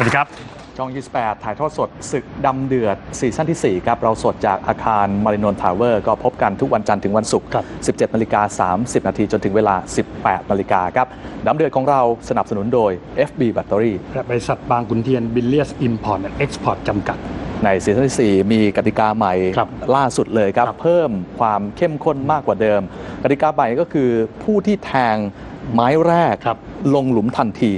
วัสดีครับสวัสดีครับช่อง 28 ถ่ายทอดสดศึกดำเดือดซีซั่นที่ 4 ครับ เราสดจากอาคารมารินนทาวเวอร์ก็พบกันทุกวันจันทร์ถึงวันศุกร์ครับ17นาฬิกา30 นาทีจนถึงเวลา 18นาฬิกาครับดำเดือดของเราสนับสนุนโดย FB Battery และบริษัทบางขุนเทียนบิลเลียสอิมพอร์ตและเอ็กซ์พอร์ตจำกัดในซีซั่นที่4มีกติกาใหม่ครับล่าสุดเลยครับครับ เพิ่มความเข้มข้นมากกว่าเดิม กติกาใหม่ก็คือผู้ที่แทงไม้แรกครับลงหลุมทันที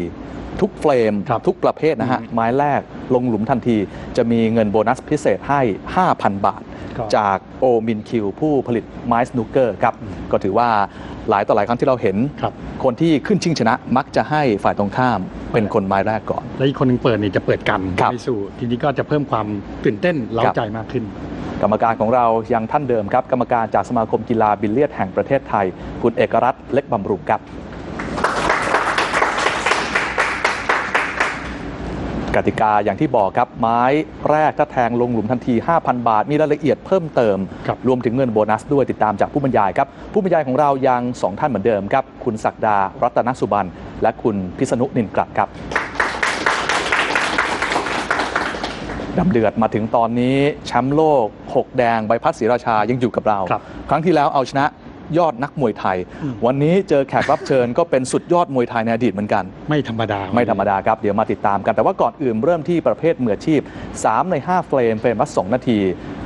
ทุกเฟรมครับทุกประเภทนะฮะอืมไม้แรกลงหลุมทันที จะมีเงินโบนัสพิเศษให้ 5,000 บาทครับจากโอมินคิวผู้ผลิตไม้สนุกเกอร์ครับอืมก็ถือว่าหลายต่อหลายครั้งที่เราเห็นครับคนที่ขึ้นชิงชนะมักจะให้ฝ่ายตรงข้ามเป็นคนไม้แรกก่อน และอีกคนหนึ่งเปิดเนี่ยจะเปิดกันครับไม่สู้ทีนี้ก็จะเพิ่มความตื่นเต้นเร้าใจมากขึ้นกรรมการของเรายังท่านเดิมครับ กรรมการจากสมาคมกีฬาบิลเลียดแห่งประเทศไทย คุณเอกรัตน์เล็กบำรุงครับ กติกาอย่างที่บอกครับ ไม้แรกถ้าแทงลงหลุมทันที 5,000 บาท มีรายละเอียดเพิ่มเติมครับรวมถึงเงินโบนัสด้วยติดตามจากผู้บรรยายครับ ผู้บรรยายของเรายัง 2 ท่านเหมือนเดิมครับ คุณศักดา รัตนสุบัน และคุณพิษณุนินกลัดครับดำเดือดมาถึงตอนนี้แชมป์โลก 6 แดงใบพัดศรีราชายังอยู่กับเราครับครั้งที่แล้วเอาชนะ ยอดนักมวยไทยอืมวันนี้เจอแขกรับเชิญก็เป็นสุดยอดมวยไทยในอดีตเหมือนกัน ไม่ธรรมดา ไม่ธรรมดาครับ เดี๋ยวมาติดตามกัน แต่ว่าก่อนอื่นเริ่มที่ประเภทมืออาชีพ 3 ใน 5 เฟรมเฟรมละ2นาที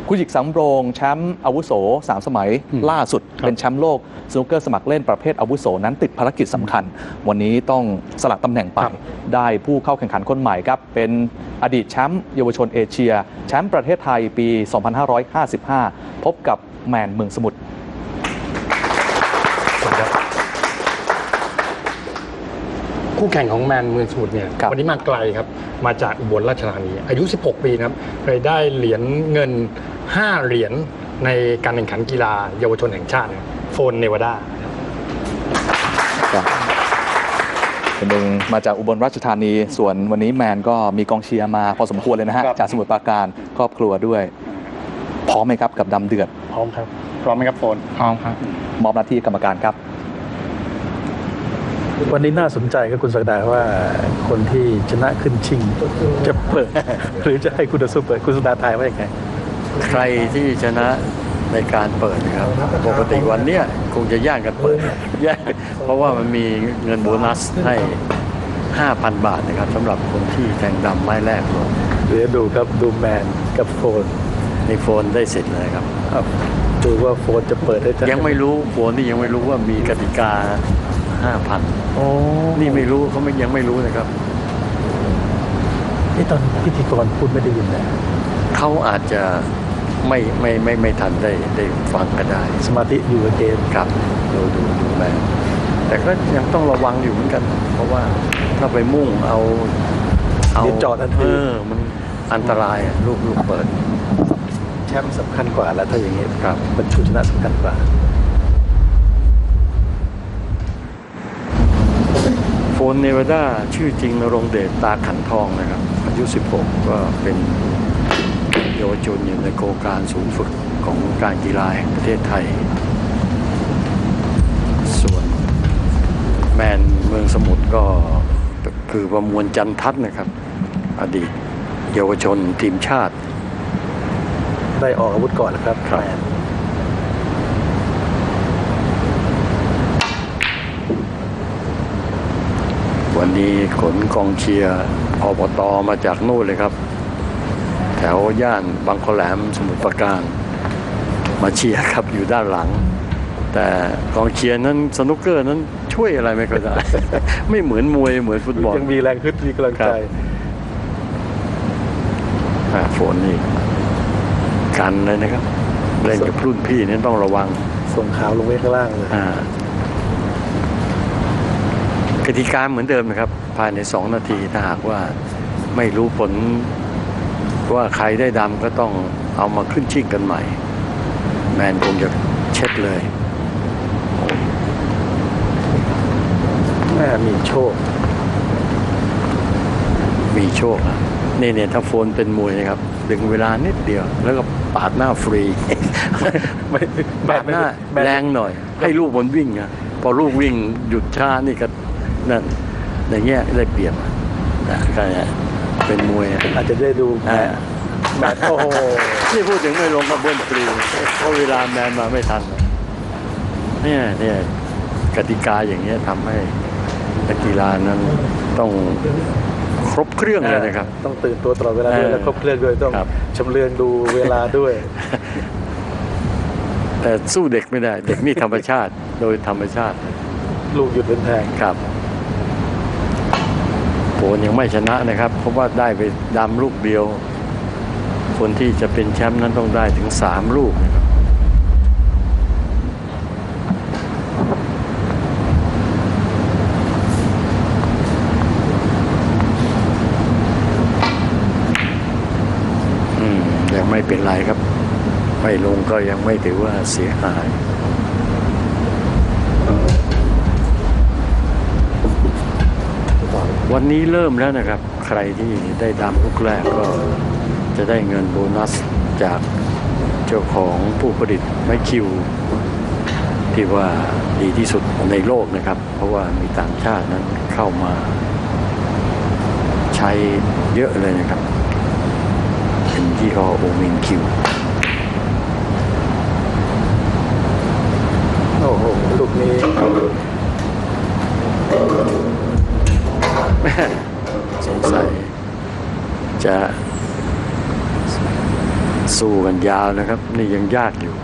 คุณหยิกสำโรงแชมป์อาวุโส 3 สมัยอืมล่าสุดครับเป็นแชมป์โลกสนุกเกอร์สมัครเล่นประเภทอาวุโสนั้นติดภารกิจสำคัญ วันนี้ต้องสลัดตำแหน่งไปครับได้ผู้เข้าแข่งขันคนใหม่ครับ เป็นอดีตแชมป์เยาวชนเอเชีย แชมป์ประเทศไทยปี 2555 พบกับแมนเมืองสมุทร สวัสดีครับ คู่แข่งของแมนเมืองสมุทรเนี่ยครับ วันนี้มาไกลครับ มาจากอุบลราชธานี อายุ 16 ปีนะครับเคยได้เหรียญเงิน 5 เหรียญในการแข่งขันกีฬาเยาวชนแห่งชาตินะครับโฟนเนวาดา ครับคนหนึ่งมาจากอุบลราชธานี ส่วนวันนี้แมนก็มีกองเชียร์มาพอสมควรเลยนะฮะ ครับ จากสมุทรปราการครอบครัวด้วย พร้อมไหมครับกับดำเดือดพร้อมครับ พร้อมไหมครับโฟนพร้อมครับ มอบหน้าที่กรรมการครับ วันนี้น่าสนใจก็คุณสักดาว่าคนที่ชนะขึ้นชิง จะเปิด หรือจะให้คุณสุเปิดคุณสักดาทายว่าอย่างไงใครที่ชนะในการเปิดนะครับ ปกติวันเนี้ยคงจะแย่งกันเปิดแย่งเพราะว่ามันมีเงินโบนัสให้ 5,000 บาทนะครับสำหรับคนที่แทงดำไม้แรกลงเดี๋ยวดูครับดูแมนกับโฟนในโฟนได้สิทธิ์เลยครับครับดูว่าโฟนจะเปิดได้จะยังไม่รู้โฟนนี่ยังไม่รู้ว่ามีกติกา 5,000โอ้นี่ไม่รู้เขาไม่ยังไม่รู้นะครับนี่ตอนพิธีกรพูดไม่ได้ยินนะเขาอาจจะไม่ไม่ไม่ไม่ทันได้ได้ฟังก็ได้ สมาธิอยู่กับเกมครับดูดูดูแลแต่ก็ยังต้องระวังอยู่เหมือนกัน เพราะว่าถ้าไปมุ่งเอาเอาเดี๋ยวจอดทันทีเออมันอันตรายอะลูกลูกเปิด แชมป์สำคัญกว่าแล้วถ้าอย่างนี้ครับมันชูชนะสำคัญกว่า โฟ นเนวาดาชื่อจริงนรงเดชตาขันทองนะครับ อายุ 16 ก็เป็นเยาวชนอยู่ในโครงการศูนย์ฝึกของการกีฬาแห่งประเทศไทย ส่วนแมนเมืองสมุทรก็คือประมวลจันทัศน์นะครับ อดีตเยาวชนทีมชาติ ได้ออกอาวุธก่อนนะครับครับแมน วันนี้ขนกองเชียร์อบตมาจากนู่นเลยครับ แถวย่านบางขแหลมสมุทรปราการ มาเชียร์ครับอยู่ด้านหลัง แต่กองเชียร์นั้นสนุกเกอร์นั้นช่วยอะไรไม่ก็ได้ ไม่เหมือนมวยเหมือนฟุตบอลยังมีแรงฮึดมีกำลังใจครับอ่าฝนนี่กันเลยนะครับ เล่นกับรุ่นพี่นี่ต้องระวังส่งข่าวลงไว้ข้างล่างเลยอ่า กติกาเหมือนเดิมนะครับ ภายใน 2 นาทีถ้าหากว่าไม่รู้ผลว่าใครได้ดำก็ต้องเอามาขึ้นชิงกันใหม่ แมนคงจะเช็ดเลยแม่มีโชค มีโชคนะนี่เนี่ยถ้าโฟนเป็นมวยนะครับ ดึงเวลานิดเดียว แล้วก็ปาดหน้าฟรีไม่ปาดหน้าแรงหน่อย ให้ลูกบนวิ่งนะพอลูกวิ่งหยุดช้านี่ก็ นั่นอย่างเงี้ยได้เปรียบนะก็เนี่ยเป็นมวยอะอาจจะได้ดูอ่าแมตช์โอ้โหนี่พูดถึงไม่ลงกับเบิ้ลปรีเพราะเวลาแมนมาไม่ทันเนี่ยเนี่ยกติกาอย่างเงี้ยทำให้นักกีฬานั้นต้องครบเครื่องเลยนะครับ ต้องตื่นตัวตลอดเวลาด้วยเออแล้วครบเครื่องด้วยต้องครับชำเลืองดูเวลาด้วย แต่สู้เด็กไม่ได้ เด็กนี่ธรรมชาติโดยธรรมชาติ ลูกหยุดเป็นแทงครับ โผลยังไม่ชนะนะครับ เพราะว่าได้ไปดำลูกเดียว คนที่จะเป็นแชมป์นั้นต้องได้ถึงสามลูกนะครับอืมยังไม่เป็นไรครับ ไม่ลงก็ยังไม่ถือว่าเสียหาย วันนี้เริ่มแล้วนะครับ ใครที่ได้ดำลูกแรกก็จะได้เงินโบนัสจากเจ้าของผู้ผลิตไม้คิว ที่ว่าดีที่สุดในโลกนะครับ เพราะว่ามีต่างชาตินั้นเข้ามา ใช้เยอะเลยนะครับ เป็นยี่ห้อโอเมนคิว โอ้โหลูกนี้ สงสัย จะสู้กันยาวนะครับ นี่ยังยากอยู่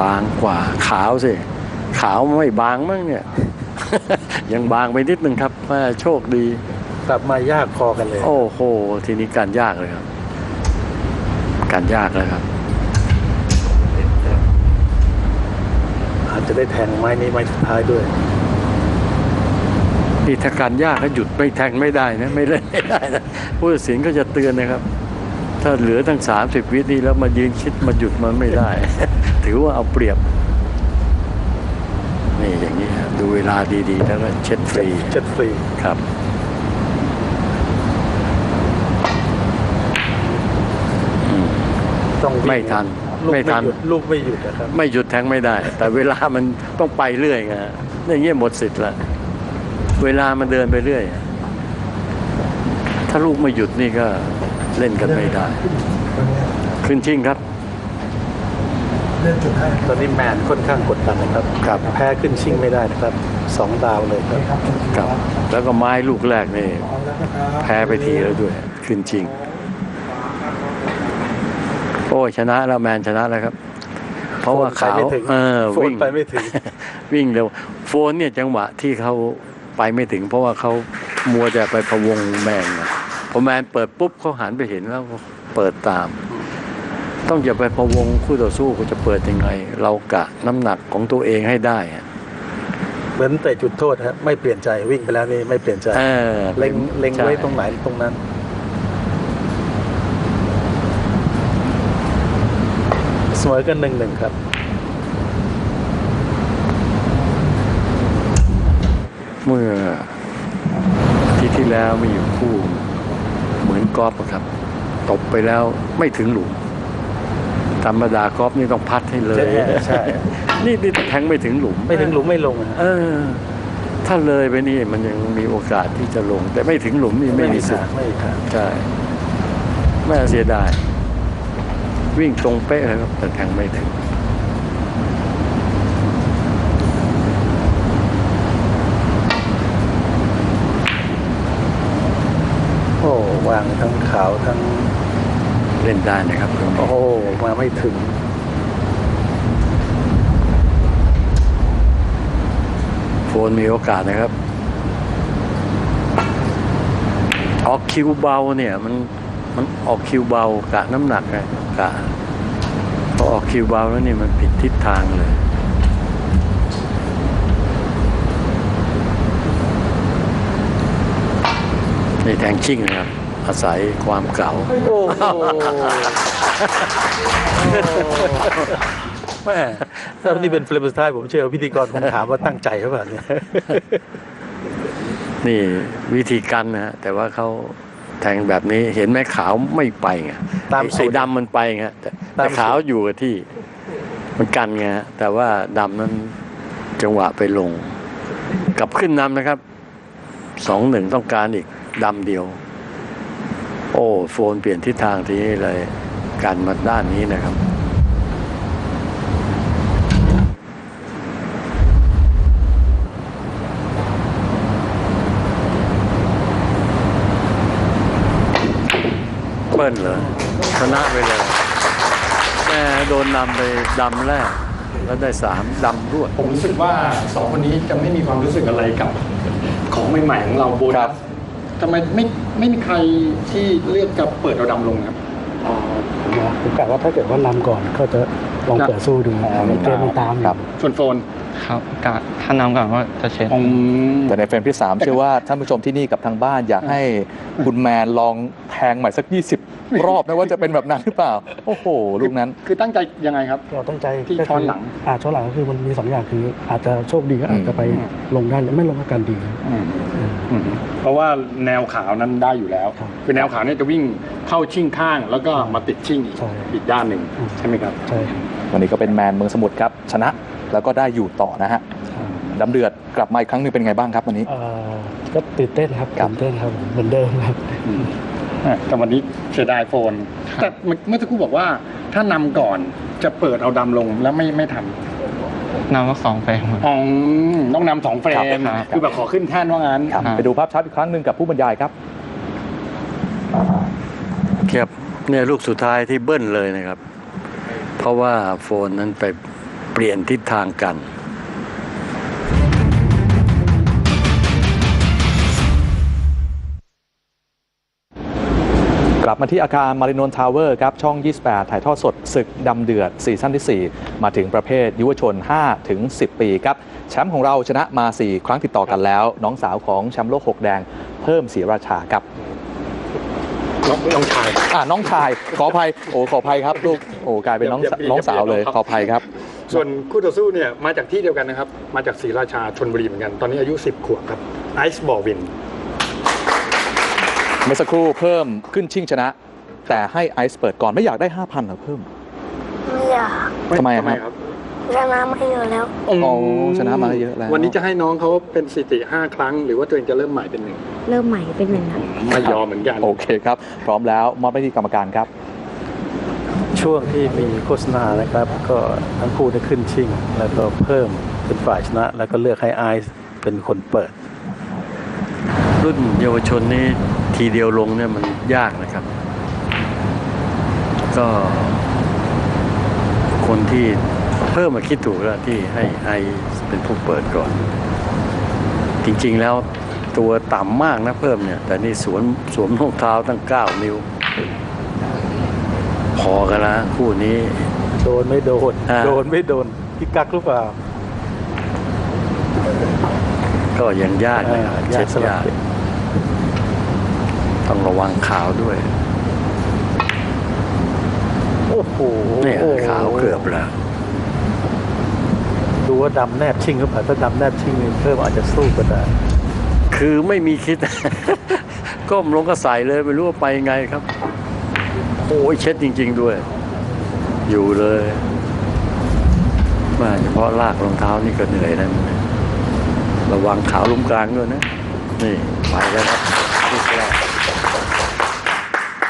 บางกว่าขาวสิ ขาวไม่บางมั้งเนี่ย ยังบางไปนิดนึงครับว่าโชคดี กลับมายากพอกันเลย โอ้โห ทีนี้การยากเลยครับ การยากเลยครับ อา จจะได้แทงไม้นี้ไม้สุดท้ายด้วยนี่ถ้าการยากก็หยุดไม่แทงไม่ได้นะ ไม่เล่นไม่ได้นะผู้ตัดสินก็จะเตือนนะครับ ถ้าเหลือทั้งสามสิบวินี่แล้วมายืนคิดมาหยุดมันไม่ได้ ถือว่าเอาเปรียบ นี่อย่างนี้ฮะดูเวลาดีๆ แล้วก็เช็ดฟรีเจ็ดฟรีครับต้องวิ่งไม่ทัน ลูกไม่ไม่ทัน หยุดลูกไม่หยุดนะครับ ไม่หยุดแทงไม่ได้ แต่เวลามันต้องไปเรื่อยไงอย่างเงี้ยหมดสิทธิ์ละเวลามันเดินไปเรื่อย ถ้าลูกไม่หยุดนี่ก็เล่นกันไม่ได้ ขึ้นชิงครับ ตอนนี้แมนค่อนข้างกดดันนะครับ ครับ แพ้ขึ้นชิงไม่ได้นะครับสองดาวเลยครับ ครับ แล้วก็ไม้ลูกแรกนี่ แพ้ไปทีแล้วด้วย ขึ้นชิง โอ้ยชนะแล้วแมนชนะแล้วครับ เพราะว่าขาวโฟนไปไม่ถึงเออโฟนวิ่งไปไม่ถึง วิ่งเร็วโฟนเนี่ยจังหวะที่เขาไปไม่ถึง เพราะว่าเขามัวจะไปพะวงแมนนะพอแมนเปิดปุ๊บเขาหันไปเห็นแล้วเปิดตาม ต้องอย่าไปพะวงคู่ต่อสู้เขาจะเปิดยังไง เรากะน้ำหนักของตัวเองให้ได้อะเหมือนเตะจุดโทษครับไม่เปลี่ยนใจวิ่งไปแล้วนี่ไม่เปลี่ยนใจเออเล็งเล็งใช่ไว้ตรงไหนตรงนั้น เสมอกันหนึ่งหนึ่งครับ เมื่ออาที่ที่แล้วมีอยู่คู่เหมือนกอล์ฟอะครับ ตบไปแล้วไม่ถึงหลุมธรรมดากอล์ฟนี่ต้องพัดให้เลย ใช่ใช่นี่นี่แทงไม่ถึงหลุม ไม่ถึงหลุมไม่ลงนะเออ ถ้าเลยไปนี่มันยังมีโอกาสที่จะลง แต่ไม่ถึงหลุมนี่ไม่มีสิททางธิ์ไม่มีทางใช่ ไม่เสียดาย วิ่งตรงเป๊ะเลยครับแต่แทงไม่ถึงโอ้วางทั้งขาวทั้งเล่นได้นะครับโอ้โหมาไม่ถึงโฟนมีโอกาสนะครับออกคิวเบาเนี่ยมันมันออกคิวเบากะน้ำหนักไง กะพอออกคิวเบาแล้วนี่มันผิดทิศทางเลยนี่แทงชิ่งนะครับ อาศัยความเก่าโอ้โหแม่ถ้านี่เป็นเฟรมสุดท้ายผมเชื่อว่าพิธีกรคงถามว่าตั้งใจหรือเปล่าเนี่ยนี่วิธีกันนะฮะแต่ว่าเขา แทงแบบนี้เห็นไหมขาวไม่ไปไงตามสูไอ้ตรดำมันไปไงแต่ตามแต่สูตรขาวอยู่กับที่ มันกันไงฮะแต่ว่าดำนั้นจังหวะไปลง กลับขึ้นนำนะครับสองหนึ่งต้องการอีกดำเดียว โอ้ โฟนเปลี่ยนทิศทางทีนี้เลย กันมาด้านนี้นะครับ เปิ้ลเลยชนะไปเลยแม่โดนนำไปดำแรกแล้วได้สามดำรวด ผมรู้สึกว่าสองคนนี้จะไม่มีความรู้สึกอะไรกับของใหม่ๆของเราโบครันับสทำไมไม่ไม่มีใครที่เลือกจะเปิดเอาดำลงครับผมว่าผมกะว่าถ้าเกิดว่านำก่อนก็จะลองเปิดสู้ดูอ๋อเกมมันตามอยู่ครับส่วนโฟนครับกะ ถ้านำก่อนก็จะเช็ดของแต่ในเฟรมที่ 3 เชื่อว่าท่านผู้ชมที่นี่กับทางบ้านอยากให้คุณแมนลองแทงใหม่สัก 20 รอบนะว่าจะเป็นแบบนั้นหรือเปล่า โอ้โห ลูกนั้น คือตั้งใจยังไงครับ เราตั้งใจที่ก็คืช้อนหลัง อ่าช้อนหลังก็คือมันมีสองอย่างคืออาจจะโชคดีก็อาจจะไปอืมลงได้หรือไม่ลงก็การดี เพราะว่าแนวขาวนั้นได้อยู่แล้ว ครับคือแนวขาวเนี่ยจะวิ่งเข้าชิ่งข้างแล้วก็มาติดชิ่งอีกใช่ อีกด้านหนึ่งอืมใช่ไหมครับ ใช่ครับวันนี้ก็เป็นแมนเมืองสมุทรครับ ชนะแล้วก็ได้อยู่ต่อนะฮะ ดำเดือดกลับมาอีกครั้งหนึงเป็นไงบ้างครับวันนี้เอ่อก็ตื่นเต้นครับครับตื่นเต้นครับเหมือนเดิมครับแต่วันนี้เสียดายโฟน แต่เมื่อเมื่อสักครู่บอกว่าถ้านำก่อนจะเปิดเอาดำลงแล้วไม่ไม่ทำนำก็สองเฟรมครับอ๋อต้องนำสองเฟรมครับคือแบบขอขึ้นแท่นว่างั้นครับอ่าไปดูภาพชัดอีกครั้งหนึ่งกับผู้บรรยายครับครับเนี่ยลูกสุดท้ายที่เบิ้ลเลยนะครับ เพราะว่าโฟนนั้นไปเปลี่ยนทิศทางกัน มาที่อาคารมารินนทาวเวอร์ครับ ช่อง 28 ถ่ายทอดสดศึกดำเดือดซีซั่นที่ 4 มาถึงประเภทยุวชน 5 ถึง 10 ปีครับ แชมป์ของเราชนะมา 4 ครั้งติดต่อกันแล้ว น้องสาวของแชมป์โลก 6 แดงเพิ่มศรีราชาครับน้องน้องชายอ่าน้องชาย ขออภัย โอ้ ขออภัยครับลูก โอ้ กลายเป็นน้องอย่าอย่าน้องสาวเลยอย่าขออภัยครับ ส่วนคู่ต่อสู้เนี่ยมาจากที่เดียวกันนะครับ มาจากศรีราชาชนบุรีเหมือนกัน ตอนนี้อายุ 10 ขวบครับ ไอซ์บอลวินเมื่อสักครู่เพิ่มขึ้นชิงชนะ แต่ให้ไอซ์เปิดก่อนไม่อยากได้5,000เหรอเพิ่มไม่อยากทำไมอะครับครับชนะไม่เยอะแล้ว โอ้ชนะมาเยอะแล้ว วันนี้จะให้น้องเขาเป็นสถิติ5ครั้ง หรือว่าตัวเองจะเริ่มใหม่เป็นหนึ่งเริ่มใหม่เป็นหนึ่งครับไม่ยอมเหมือนกัน โอเคครับ พร้อมแล้วมอบไปที่กรรมการครับ ช่วงที่มีโฆษณานะครับ ก็ทั้งคู่ได้ขึ้นชิงแล้วก็เพิ่มเป็นฝ่ายชนะ แล้วก็เลือกให้ไอซ์เป็นคนเปิด รุ่นเยาวชนนี้ ทีเดียวลงเนี่ยมันยากนะครับ ก็ คนที่เพิ่มมาคิดถูกแล้วที่ให้ไอเป็นผู้เปิดก่อน จริงๆแล้วตัวต่ำมากนะเพิ่มเนี่ย แต่นี่สวมสวมรองเท้าตั้ง 9 นิ้ว พอกันละคู่นี้ โดนไม่โดนอ่าโดนไม่โดนพิกักหรือเปล่า ก็ยังยากนะครับอ่าเช็ดยากสลับยาก ต้องระวังขาวด้วย โอ้โหเนี่ยขาวเกือบแล้ว ดูว่าดำแนบชิงหรือเปล่าถ้าดำแนบชิงนี่เพิ่มอาจจะสู้ก็ได้ คือไม่มีคิด ก้มลงก็ใส่เลยไม่รู้ว่าไปไงครับ โอ้ยเช็ดจริง ๆด้วย อยู่เลยมาเฉพาะลากรองเท้านี่ก็เหนื่อยแล้วนะระวังขาวลุมกลางด้วยนะ นี่ ไปแล้วครับลูกแรก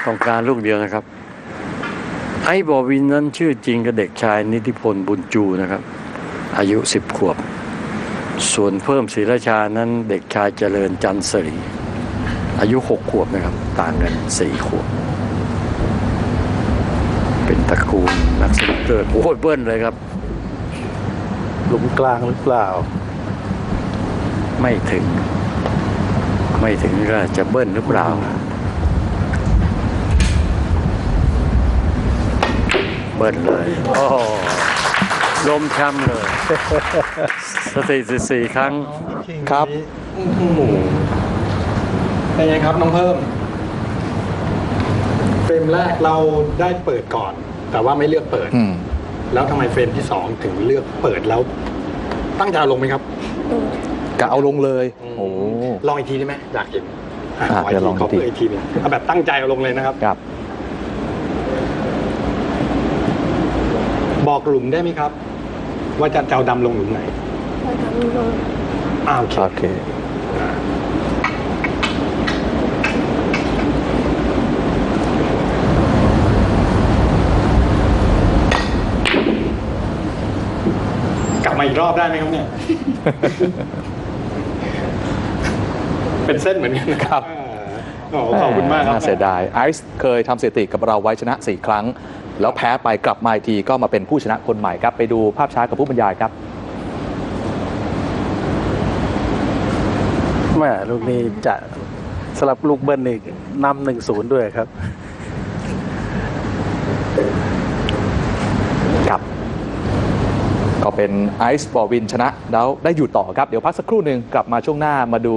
ต้องการลูกเดียวนะครับ ไอ้บอวินนั้นชื่อจริงกับเด็กชายนิติพลบุญจูนะครับ อายุสิบขวบ ส่วนเพิ่มศรีราชานั้นเด็กชายเจริญจันทร์ศรีอายุหกขวบนะครับ ต่างกันสี่ขวบ เป็นตระกูลนักสนุกเกอร์โอ้ยเบิ้ลเลยครับ หลุมกลางหรือเปล่า ไม่ถึง ไม่ถึงก็จะเบิ้ลหรือเปล่า เบิ้ลเลย โอ้โหลมช้ำเลยสถิติสี่ครั้ง ครับเป็นไงครับน้องเพิ่มเฟรมแรกเราได้เปิดก่อน แต่ว่าไม่เลือกเปิดอืมแล้วทำไมเฟรมที่สองถึงเลือกเปิดแล้ว ตั้งใจเอาลงไหมครับกะเอาลงเลยโอ้ลองอีกทีได้ไหมอยากเห็นอะอะขออีเดี๋กยวลทีองขออีกทีเปิดอีกทีหนึงเอาแบบตั้งใจเอาลงเลยนะครับ ครั บบอกบอกหลุมได้ไหมครับ ว่าจะจะเอาดำลงหลุมไหนเราทำลงอ่าโอเค โอเค กลับมาอีกรอบได้ไหมครับเนี่ย เป็นเส้นเหมือนกันนะครับโอ้โหขอบคุณมากครับ น่เสียดายไอซ์เคยทำสถิติกับเราไว้ชนะ 4 ครั้ง แล้วแพ้ไปกลับมาอีกทีก็มาเป็นผู้ชนะคนใหม่ครับ ไปดูภาพช้ากับผู้บรรยายครับแม่ลูกนี้จะสลับลูกเบิร์นี่นำหนึ่งศูนย์ด้วยครับก็ เป็นไอซ์บอวินชนะ แล้วได้อยู่ต่อครับ เดี๋ยวพักสักครู่หนึ่งกลับมาช่วงหน้ามาดู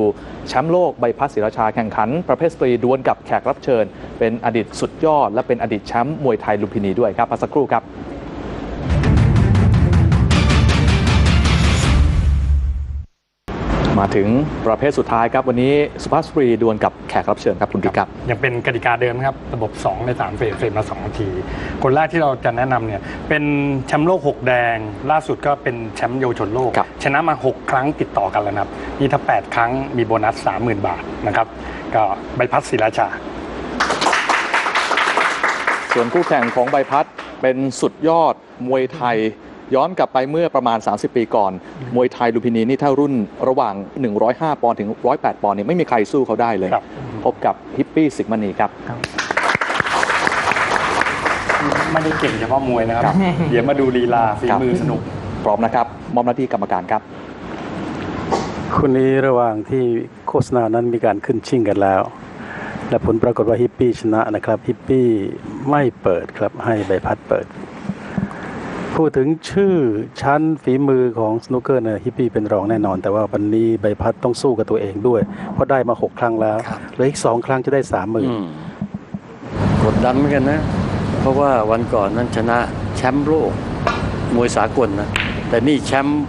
แชมป์โลกใบพัดศิราชาแข่งขัน ประเภทสตรีดวลกับแขกรับเชิญ เป็นอดีตสุดยอด และเป็นอดีตแชมป์มวยไทยลุมพินีด้วยครับพักสักครู่ครับ มาถึงประเภทสุดท้ายครับวันนี้สุภาพสตรีดวลกับแขกรับเชิญครับคุณบิ๊กครับยังเป็นกติกาเดิมครับระบบ 2 ใน 3 เฟสเฟสละ2นาที คนแรกที่เราจะแนะนำเนี่ยเป็นแชมป์โลก 6 แดง ล่าสุดก็เป็นแชมป์เยาวชนโลกครับชนะมา 6 ครั้งติดต่อกันแล้วนะครับนี่ถ้า 8 ครั้งมีโบนัส 30,000 บาทนะครับก็ใบพัดศิลาชา ส่วนคู่แข่งของใบพัดเป็นสุดยอดมวยไทย ย้อนกลับไปเมื่อประมาณ 30 ปีก่อน มวยไทยลุมพินีนี่ถ้ารุ่นระหว่าง 105 ปอนด์ถึง 108 ปอนด์เนี่ยไม่มีใครสู้เขาได้เลยครับพบกับฮิปปี้สิงห์มณีครับ ไม่ได้เก่งเฉพาะมวยนะครับ เดี๋ยวมาดูลีลาฝีครับมือสนุก พร้อมนะครับ มอบหน้าที่กรรมการครับคุณนี้ระหว่างที่โฆษณานั้นมีการขึ้นชิงกันแล้ว และผลปรากฏว่าฮิปปี้ชนะนะครับฮิปปี้ไม่เปิดครับให้ใบพัดเปิด พูดถึงชื่อชั้นฝีมือของสนุกเกอร์เนี่ยฮิปปี้เป็นรองแน่นอน แต่ว่าวันนี้ใบพัดต้องสู้กับตัวเองด้วย เพราะได้มาหกครั้งแล้วครับเหลืออีกสองครั้งจะได้สามหมื่นอืมกดดันเหมือนกันนะ เพราะว่าวันก่อนนั้นชนะแชมป์โลกมวยสากลนะ แต่นี่แชมป์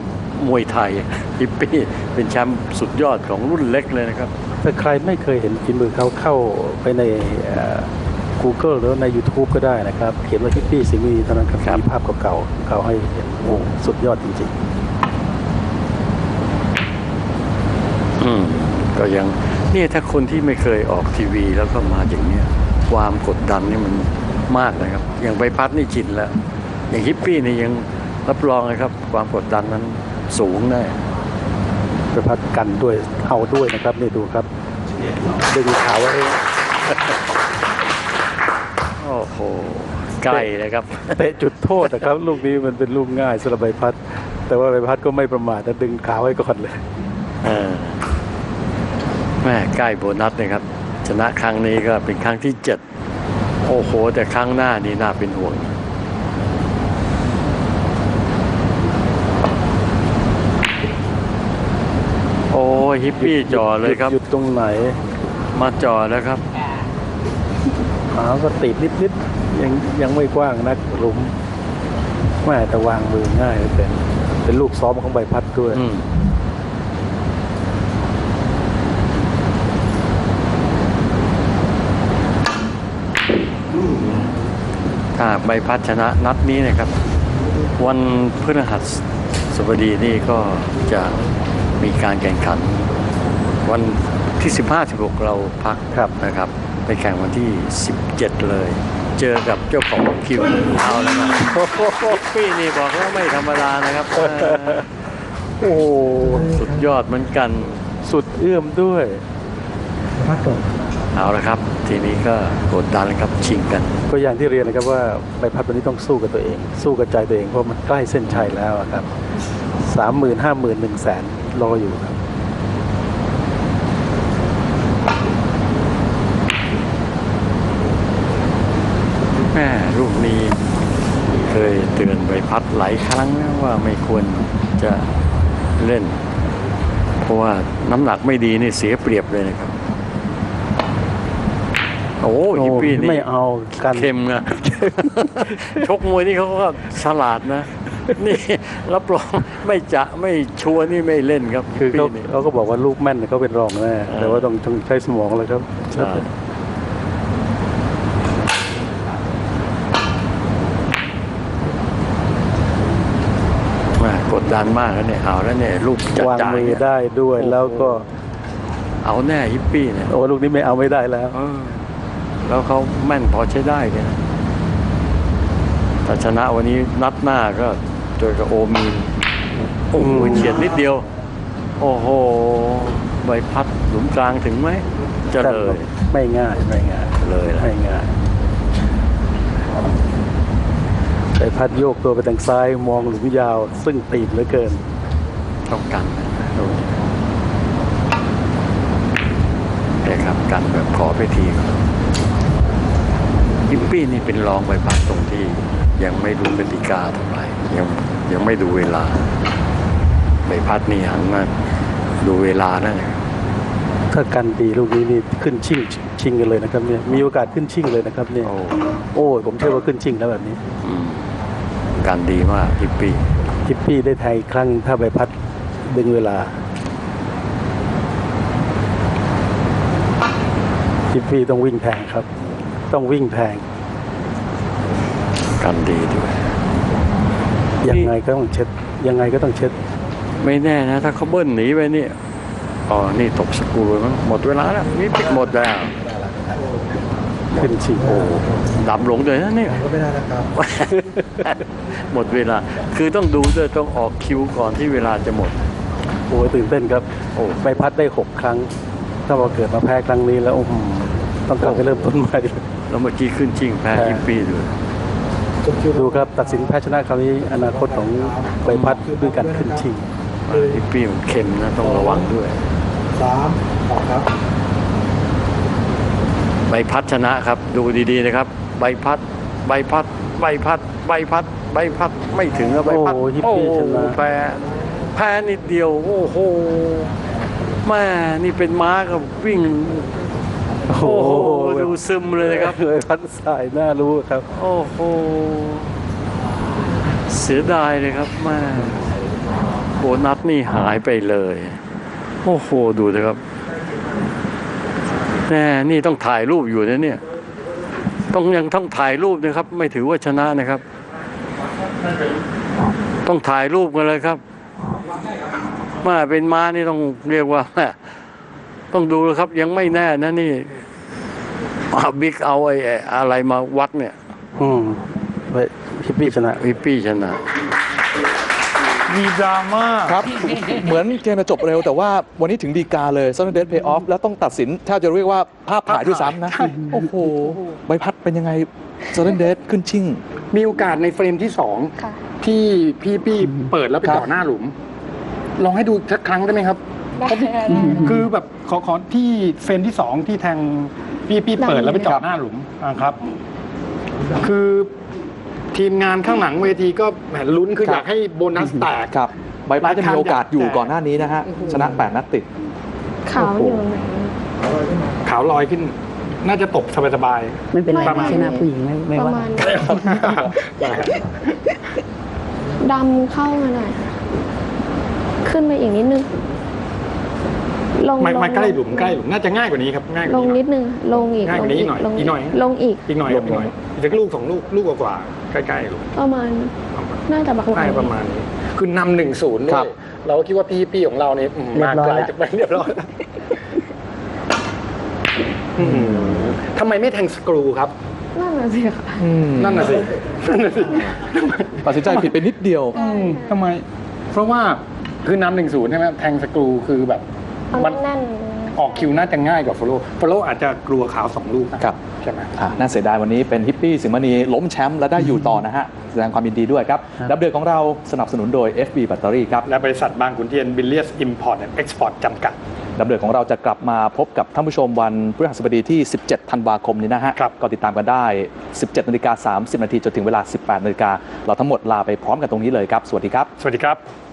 มวยไทยฮิปปี้เป็นแชมป์สุดยอดของรุ่นเล็กเลยนะครับ แต่ใครไม่เคยเห็นฝีมือเขาเข้าไปในเอ่อ Google หรือใน YouTube ก็ได้นะครับ เขียนว่าฮิปปี้สิงห์มีเท่านั้นครับครับมีภาพเก่าๆเขาให้เห็นโอ้สุดยอดจริงอืมก็ยังนี่ถ้าคนที่ไม่เคยออกทีวีแล้วก็มาอย่างเนี้ยความกดดันนี่มันมากนะครับ อย่างใบพัดนี่ชินแล้ว อย่างฮิปปี้นี่ยังรับรองเลยครับ ความกดดันนั้นสูงแน่ๆไปพัดกันด้วยเอาด้วยนะครับนี่ดูครับดึงขาไว้โอ้ โหใกล้เลยครับเตะจุดโทษนะครับ ลูกนี้มันเป็นลูกง่ายสำหรับใบพัด แต่ว่าใบพัดก็ไม่ประมาทนะดึงขาไว้ก่อนเลยเออแม่ใกล้โบนัสนะครับ ชนะครั้งนี้ก็เป็นครั้งที่เจ็ดโอ้โห แต่ครั้งหน้านี่น่าเป็นห่วงโอ้ยฮิปปี้จ่อเลยครับหยุดตรงไหน มาจ่อแล้วครับ ขาก็ติดนิดๆยังยังไม่กว้างนักหลุมแม่แต่วางมือง่ายเหลือเป็น เป็นลูกซ้อมของใบพัดด้วยอืมถ้าใบพัดชนะนัดนี้นะครับ วันพฤหัสบดีนี่ก็จะมีการแข่งขัน วันที่ 15 16 เราพักครับนะครับ ไปแข่งวันที่ 17 เลย เจอกับเจ้าของคิวเอาแล้วนะพี่นี่บอกว่าไม่ธรรมดานะครับเออโอ้สุดยอดเหมือนกันสุดเอื้อมด้วยเอาละครับ ทีนี้ก็กดดันครับชิงกัน ก็อย่างที่เรียนนะครับว่าใบพัดวันนี้ต้องสู้กับตัวเอง สู้กับใจตัวเองเพราะมันใกล้เส้นชัยแล้วอะครับสามหมื่นห้าหมื่นหนึ่งแสนรออยู่ครับ แม่ลูกนี้เคยเตือนใบพัดหลายครั้งนะว่าไม่ควรจะเล่น เพราะว่าน้ำหนักไม่ดีนี่เสียเปรียบเลยนะครับ โอ้ฮิปปี้ไม่นี่เอากันเข้มนะชกมวยนี่เขาก็ฉลาดนะนี่รับรองไม่จะไม่ชัวร์นี่ไม่เล่นครับ คือเขาฮิปปี้นี่เขาก็บอกว่าลูกแม่นเขาเป็นรองแน่เออแต่ว่าต้องต้องใช้สมองเลยครับ ใช่ ดันมากแล้วเนี่ยเอาแล้วเนี่ยลูกจัดวางจ่ายมือเนี่ยได้ด้วยแล้วก็เอาแน่ฮิปปี้เนี่ยโอ้ลูกนี้ไม่เอาไม่ได้แล้วเออแล้วเขาแม่นพอใช้ได้เลยนะแต่ชนะวันนี้นัดหน้าก็เจอกับโอมีนโอ้โหอืมเฉียดนิดเดียว โอ้โหใบพัดหลุมกลางถึงไหมจะเลย ไม่ง่ายไม่ง่ายเลยแหละไม่ง่าย ไปพัดโยกตัวไปทางซ้ายมองหลุมยาว ซึ่งตีบเหลือเกินต้องกันนะดูเนี่ยครับกันแบบขอไปทีก่อนฮิปปี้นี่เป็นรองใบพัดตรงที่ยังไม่รู้กติกาเท่าไหร่ยังยังไม่ดูเวลาใบพัดนี่หันมาดูเวลาได้ ถ้ากันดีลูกนี้นี่ขึ้นชิงชิงกันเลยนะครับเนี่ยมีโอกาสขึ้นชิงเลยนะครับเนี่ยโอ้โอ้ยผมเชื่อว่าขึ้นชิงแล้วแบบนี้อืมการดีมากฮิปปี้ฮิปปี้ได้ไทยอีกครั้งถ้าใบพัดดึงเวลาฮิปปี้ต้องวิ่งแทงครับ ต้องวิ่งแทงการดีด้วยยังไงก็ต้องเช็ดยังไงก็ต้องเช็ด ไม่แน่นะ ถ้าเขาเบิ้ลหนีไปเนี่ย อ๋อ นี่ตกสกรูมั้งหมดเวลาแล้วนี่ปิดหมดแล้วขึ้นชิงโอ้ดำหลงเลยนะเนี่ยก็ไม่ได้นะครับ หมดเวลา คือต้องดูด้วยต้องออกคิวก่อนที่เวลาจะหมด โอ้ยตื่นเต้นครับ โอ้ใบพัดได้หกครั้ง ถ้าเราเกิดมาแพ้ครั้งนี้แล้วอื้อหือต้องกลับไปเริ่มต้นใหม่เลยแล้วเมื่อกี้ขึ้นชิงแพ้แพ้ฮิปปี้ด้วยดูครับตัดสินแพ้ชนะคราวนี้อนาคตของใบพัดด้วยการขึ้นชิงฮิปปี้มันเค็มนะต้องระวังด้วย สามออกครับ ใบพัดชนะครับ ดูดีๆนะครับ ใบพัด ใบพัด ใบพัด ใบพัด ใบพัดไม่ถึงอะใบพัดโอ้ฮิปปี้ชนะ แพ้แพ้นิดเดียว โอ้โหแม่นี่เป็นม้ากับวิ่ง โอ้โหโอ้โหดูซึมเลยนะครับใบพัดสายน่ารู้ครับ โอ้โห เสียดายเลยครับแม่โบนัสนี่หายไปเลย โอ้โหดูนะครับแน่นี่ต้องถ่ายรูปอยู่นะเนี่ย ต้องยังต้องถ่ายรูปนะครับ ไม่ถือว่าชนะนะครับ ต้องถ่ายรูปกันเลยครับมาเป็นม้านี่ต้องเรียกว่าต้องดูแล้วครับ ยังไม่แน่นะนี่อะบิ๊กเอาไอ้ไอ้อะไรมาวัดเนี่ย อืมใบฮิปปี้ชนะวิปปี้ชนะ มีดราม่าครับ เหมือนเกมจะจบเร็วแต่ว่าวันนี้ถึงดีกาเลยซันเด a เพย์ออฟแล้วต้องตัดสินแทบจะเรียกว่าภาพถ่ายด้วยซ้ำนะ โอ้โห ใบพัดเป็นยังไงซันเด a ขึ้นชิ่ง มีโอกาสในเฟรมที่สองค่ะ ที่พี่พี่เปิดแล้วไปครับ จ่อหน้าหลุม ลองให้ดูสักครั้งได้ไหมครับ ได้ได้ได้คือแบบขอขอที่เฟรมที่สองที่แทงพี่พี่เปิดแล้วไปจ่อหน้าหลุมอ่าครับ คือ ทีมงานข้างหลังเวทีก็แหมลุ้นคือครับอยากให้โบนัสแตกครับใบพัดจะมีโอกาสอยู่ก่อนหน้านี้นะฮะโอ้โหชนะ 8 นัดติด ขาวอยู่ตรงไหนขาวลอยขึ้น น่าจะตกสบายไม่เป็นไรประมาณชนะผู้หญิงไม่ไม่ประว่ามาณๆดำเข้ามาหน่อยขึ้นไปอีกนิดนึงลงมาลงมาใกล้หลุมใกล้หลุมน่าจะง่ายกว่านี้ครับง่ายกลว่างนี้นิดนึงลงอีกง่ายกว่านี้อีกหน่อยลงอีกหน่อยลงอีกอีกหน่อยครับอีกหน่อยอีกสักลูกสองลูกลูกกว่าๆ ใกล้ๆหลุมประมาณน่าจะประมาณใช่ประมาณนี้คือนำหนึ่งศูนย์ด้ครัวยบเราก็คิดว่าพี่พี่ของเราเนี่ยอืมเรียมาบร้อยไกลแล้วจะไปเรียบร้อยแล้วอืมทำไมไม่แทงสกรูครับนั่นน่ะสิค่ะนั่นน่ะสินั่นน่ะสิทำไมตัดสินใจผิดไปนิดเดียวอืมทำไม เพราะว่าคือนำหนึ่งศูนย์ใช่ไหมแทงสกรูคือแบบเอามันแน่น ออกคิวน่าจะง่ายกว่าฟโลฟโลอาจจะกลัวขาวสองลูกนะครับ ใช่ไหม อะน่าเสียดายวันนี้เป็นฮิปปี้สิงห์มณีล้มแชมป์และได้อยู่ต่อนะฮะ แสดงความยินดีด้วยครับดับเบิลของเราสนับสนุนโดย FB แบตเตอรี่ครับ และบริษัทบางขุนเทียนบิลเลียสอิมพอร์ตเอ็กซ์พอร์ตจำกัด ดับเบิลของเราจะกลับมาพบกับท่านผู้ชมวันพฤหัสบดีที่ 17 ธันวาคมนี้นะฮะ ครับ ก็ติดตามกันได้ 17นาฬิกา30นาทีจนถึงเวลา 18นาฬิกาเราทั้งหมดลาไปพร้อมกันตรงนี้เลยครับ สวัสดีครับ สวัสดีครับ